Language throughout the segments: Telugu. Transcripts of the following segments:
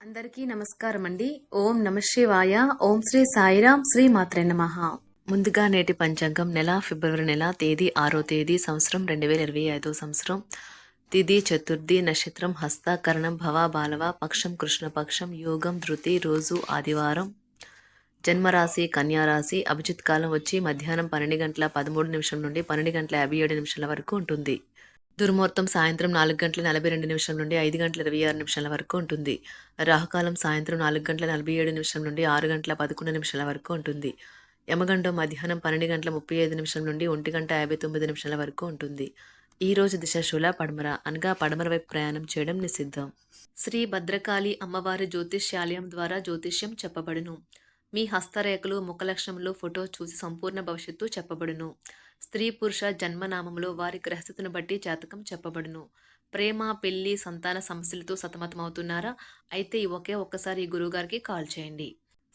అందరికీ నమస్కారం అండి ఓం నమ శివాయ. ఓం శ్రీ సాయిరాం. శ్రీ మాత్రే నమ. ముందుగా నేటి పంచాంగం నెల ఫిబ్రవరి నెల తేదీ ఆరో తేదీ సంవత్సరం రెండు వేల ఇరవై ఐదో సంవత్సరం. తిథి చతుర్థి నక్షత్రం హస్త కరణం భవ బాలవ పక్షం కృష్ణపక్షం యోగం ధృతి రోజు ఆదివారం. జన్మరాశి కన్యారాశి అభిజిత్ కాలం వచ్చి మధ్యాహ్నం పన్నెండు గంటల పదమూడు నిమిషం నుండి పన్నెండు గంటల యాభై ఏడు నిమిషాల వరకు ఉంటుంది. దుర్ముహూర్తం సాయంత్రం నాలుగు గంటల నలభై రెండు నిమిషం నుండి ఐదు గంటల ఇరవై ఆరు నిమిషాల వరకు ఉంటుంది. రాహుకాలం సాయంత్రం నాలుగు గంటల నలభై ఏడు నిమిషం నుండి ఆరు గంటల పదకొండు నిమిషాల వరకు ఉంటుంది. యమగండం మధ్యాహ్నం పన్నెండు గంటల ముప్పై ఐదు నిమిషం నుండి ఒంటి గంట యాభై తొమ్మిది నిమిషాల వరకు ఉంటుంది. ఈ రోజు దిశ శూల పడమర అనగా పడమర వైపు ప్రయాణం చేయడం నిషిద్ధం. శ్రీ భద్రకాళి అమ్మవారి జ్యోతిష్యాలయం ద్వారా జ్యోతిష్యం చెప్పబడును. మీ హస్తరేఖలు ముఖలక్షణములు ఫోటో చూసి సంపూర్ణ భవిష్యత్తు చెప్పబడును. స్త్రీ పురుష జన్మనామంలో వారి గ్రహస్థితిని బట్టి జాతకం చెప్పబడును. ప్రేమ పెళ్ళి సంతాన సమస్యలతో సతమతమవుతున్నారా? అయితే ఒకే ఒక్కసారి ఈ గురువుగారికి కాల్ చేయండి.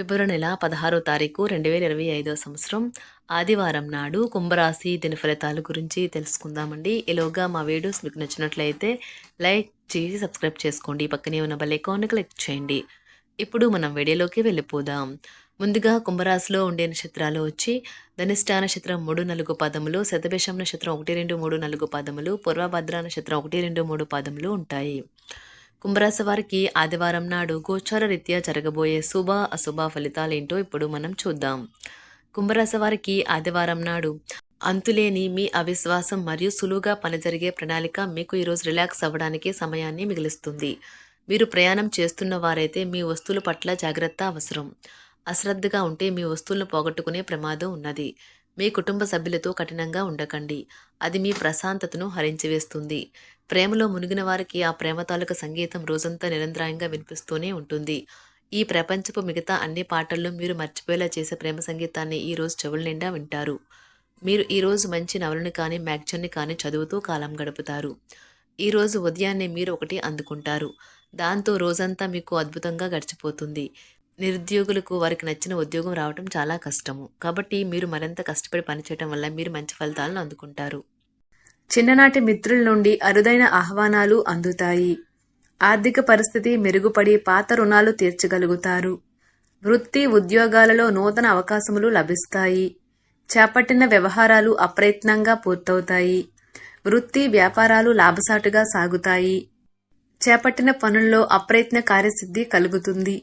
ఫిబ్రవరి నెల పదహారో తారీఖు రెండు వేల ఇరవై ఐదో సంవత్సరం ఆదివారం నాడు కుంభరాశి దిన ఫలితాల గురించి తెలుసుకుందామండి. ఈలోగా మా వీడియోస్ మీకు నచ్చినట్లయితే లైక్ చేసి సబ్స్క్రైబ్ చేసుకోండి. పక్కనే ఉన్న బెల్ ఐకాన్ క్లిక్ చేయండి. ఇప్పుడు మనం వీడియోలోకి వెళ్ళిపోదాం. ముందుగా కుంభరాశిలో ఉండే నక్షత్రాలు వచ్చి ధనిష్ట నక్షత్రం మూడు నాలుగు పదములు శతభిషం నక్షత్రం ఒకటి రెండు మూడు నాలుగు పదములు పూర్వభద్ర నక్షత్రం ఒకటి రెండు మూడు పదములు ఉంటాయి. కుంభరాశి వారికి ఆదివారం నాడు గోచార రీత్యా జరగబోయే శుభ అశుభ ఫలితాలేంటో ఇప్పుడు మనం చూద్దాం. కుంభరాశి వారికి ఆదివారం నాడు అంతులేని మీ అవిశ్వాసం మరియు సులువుగా పని జరిగే ప్రణాళిక మీకు ఈరోజు రిలాక్స్ అవ్వడానికి సమయాన్ని మిగిలిస్తుంది. మీరు ప్రయాణం చేస్తున్న వారైతే మీ వస్తువుల పట్ల జాగ్రత్త అవసరం. అశ్రద్ధగా ఉంటే మీ వస్తువులను పోగొట్టుకునే ప్రమాదం ఉన్నది. మీ కుటుంబ సభ్యులతో కఠినంగా ఉండకండి. అది మీ ప్రశాంతతను హరించివేస్తుంది. ప్రేమలో మునిగిన వారికి ఆ ప్రేమ తాలూక సంగీతం రోజంతా నిరంతరాయంగా వినిపిస్తూనే ఉంటుంది. ఈ ప్రపంచపు మిగతా అన్ని పాటల్లో మీరు మర్చిపోయేలా చేసే ప్రేమ సంగీతాన్ని ఈ రోజు చెవుల నిండా వింటారు. మీరు ఈరోజు మంచి నవలను కానీ మ్యాగజైన్ని కానీ చదువుతూ కాలం గడుపుతారు. ఈరోజు ఉదయాన్నే మీరు ఒకటి అందుకుంటారు. దాంతో రోజంతా మీకు అద్భుతంగా గడిచిపోతుంది. నిరుద్యోగులకు వారికి నచ్చిన ఉద్యోగం రావడం చాలా కష్టము. కాబట్టి మీరు మరింత కష్టపడి పనిచేయడం వల్ల మీరు మంచి ఫలితాలను అందుకుంటారు. చిన్ననాటి మిత్రుల నుండి అరుదైన ఆహ్వానాలు అందుతాయి. ఆర్థిక పరిస్థితి మెరుగుపడి పాత రుణాలు తీర్చగలుగుతారు. వృత్తి ఉద్యోగాలలో నూతన అవకాశములు లభిస్తాయి. చేపట్టిన వ్యవహారాలు అప్రయత్నంగా పూర్తవుతాయి. వృత్తి వ్యాపారాలు లాభసాటుగా సాగుతాయి. చేపట్టిన పనుల్లో అప్రయత్న కార్యసిద్ధి కలుగుతుంది.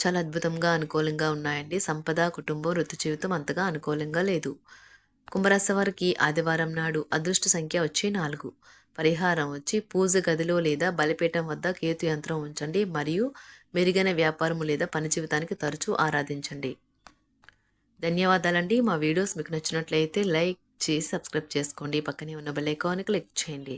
చాలా అద్భుతంగా అనుకూలంగా ఉన్నాయండి. సంపద కుటుంబం వృత్తి జీవితం అంతగా అనుకూలంగా లేదు. కుంభరాశి వారికి ఆదివారం నాడు అదృష్ట సంఖ్య వచ్చి నాలుగు. పరిహారం వచ్చి పూజ గదిలో లేదా బలిపీఠం వద్ద కేతు యంత్రం ఉంచండి. మరియు మెరుగైన వ్యాపారము లేదా పని జీవితానికి తరచూ ఆరాధించండి. ధన్యవాదాలండి. మా వీడియోస్ మీకు నచ్చినట్లయితే లైక్ చేసి సబ్స్క్రైబ్ చేసుకోండి. పక్కనే ఉన్న బెల్ ఐకాన్ క్లిక్ చేయండి.